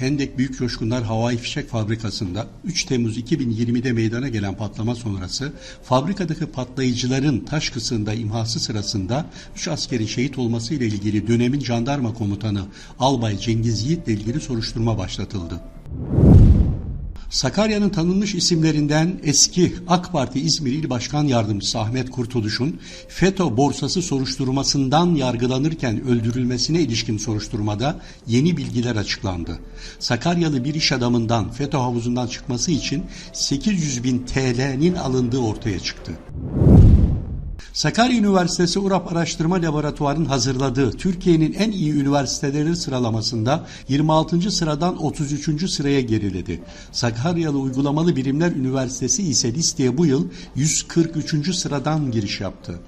Hendek Büyük Coşkunlar Havai Fişek Fabrikası'nda 3 Temmuz 2020'de meydana gelen patlama sonrası fabrikadaki patlayıcıların taş kısığında imhası sırasında 3 askerin şehit olması ile ilgili dönemin jandarma komutanı Albay Cengiz Yiğit ile ilgili soruşturma başlatıldı. Sakarya'nın tanınmış isimlerinden eski AK Parti İzmir İl Başkan Yardımcısı Ahmet Kurtuluş'un FETÖ borsası soruşturmasından yargılanırken öldürülmesine ilişkin soruşturmada yeni bilgiler açıklandı. Sakaryalı bir iş adamından FETÖ havuzundan çıkması için 800 bin TL'nin alındığı ortaya çıktı. Sakarya Üniversitesi URAP Araştırma Laboratuvarı'nın hazırladığı Türkiye'nin en iyi üniversiteleri sıralamasında 26. sıradan 33. sıraya geriledi. Sakaryalı Uygulamalı Bilimler Üniversitesi ise listeye bu yıl 143. sıradan giriş yaptı.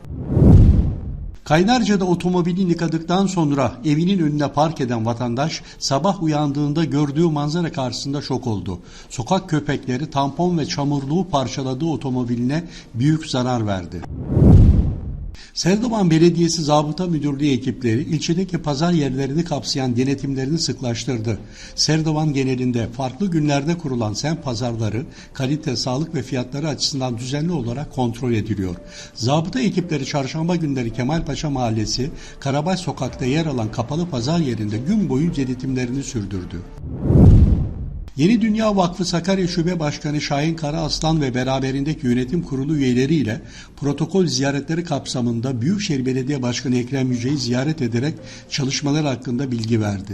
Kaynarca'da otomobilini yıkadıktan sonra evinin önüne park eden vatandaş sabah uyandığında gördüğü manzara karşısında şok oldu. Sokak köpekleri tampon ve çamurluğu parçaladığı otomobiline büyük zarar verdi. Serdivan Belediyesi Zabıta Müdürlüğü ekipleri ilçedeki pazar yerlerini kapsayan denetimlerini sıklaştırdı. Serdivan genelinde farklı günlerde kurulan semt pazarları kalite, sağlık ve fiyatları açısından düzenli olarak kontrol ediliyor. Zabıta ekipleri çarşamba günleri Kemalpaşa Mahallesi, Karabaş Sokak'ta yer alan kapalı pazar yerinde gün boyu denetimlerini sürdürdü. Yeni Dünya Vakfı Sakarya Şube Başkanı Şahin Karaaslan ve beraberindeki yönetim kurulu üyeleriyle protokol ziyaretleri kapsamında Büyükşehir Belediye Başkanı Ekrem Yüce'yi ziyaret ederek çalışmalar hakkında bilgi verdi.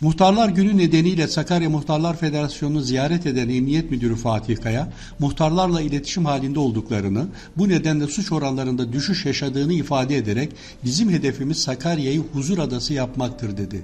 Muhtarlar Günü nedeniyle Sakarya Muhtarlar Federasyonu'nu ziyaret eden Emniyet Müdürü Fatih Kaya, muhtarlarla iletişim halinde olduklarını, bu nedenle suç oranlarında düşüş yaşadığını ifade ederek bizim hedefimiz Sakarya'yı huzur adası yapmaktır dedi.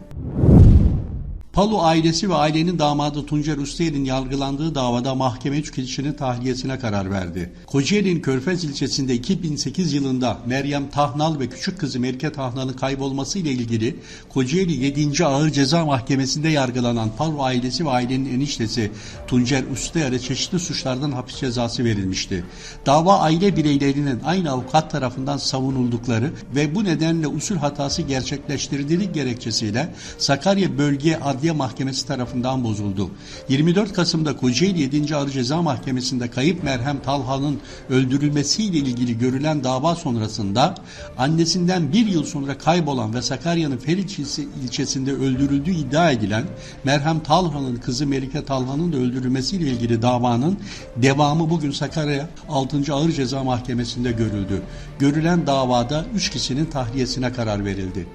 Palu ailesi ve ailenin damadı Tuncer Ustayel'in yargılandığı davada mahkeme üç kişinin tahliyesine karar verdi. Kocaeli'nin Körfez ilçesinde 2008 yılında Meryem Tahnal ve küçük kızı Melike Tahnal'ın kaybolması ile ilgili Kocaeli 7. Ağır Ceza Mahkemesi'nde yargılanan Palu ailesi ve ailenin eniştesi Tuncer Ustayel'e çeşitli suçlardan hapis cezası verilmişti. Dava aile bireylerinin aynı avukat tarafından savunuldukları ve bu nedenle usul hatası gerçekleştirildiği gerekçesiyle Sakarya Bölge Adliye Mahkemesi tarafından bozuldu. 24 Kasım'da Kocaeli 7. Ağır Ceza Mahkemesi'nde kayıp Merhem Talha'nın öldürülmesiyle ilgili görülen dava sonrasında annesinden bir yıl sonra kaybolan ve Sakarya'nın Feriç ilçesinde öldürüldüğü iddia edilen Merhem Talha'nın kızı Melike Talha'nın da öldürülmesiyle ilgili davanın devamı bugün Sakarya 6. Ağır Ceza Mahkemesi'nde görüldü. Görülen davada 3 kişinin tahliyesine karar verildi.